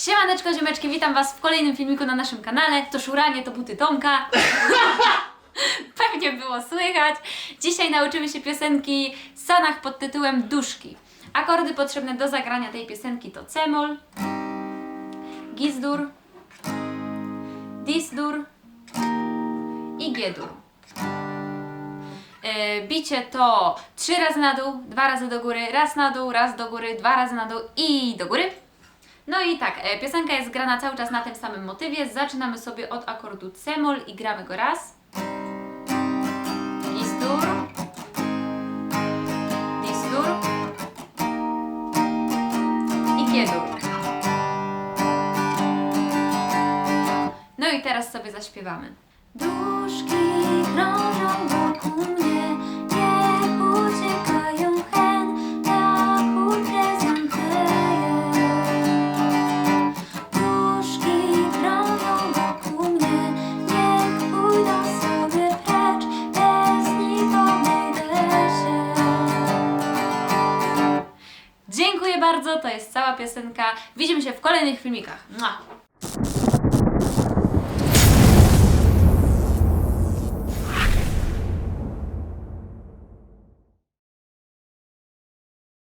Siemaneczko, ziomeczki, witam Was w kolejnym filmiku na naszym kanale. To szuranie, to buty Tomka. Pewnie było słychać. Dzisiaj nauczymy się piosenki Sanach pod tytułem Duszki. Akordy potrzebne do zagrania tej piosenki to cemol, gizdur, disdur i giedur. E, bicie to trzy razy na dół, dwa razy do góry, raz na dół, raz do góry, dwa razy na dół i do góry. No i tak, e, piosenka jest grana cały czas na tym samym motywie. Zaczynamy sobie od akordu cemol i gramy go raz. Lis-dur. Lis-dur. I G-dur. No i teraz sobie zaśpiewamy. Duszki bardzo, to jest cała piosenka. Widzimy się w kolejnych filmikach. Mua!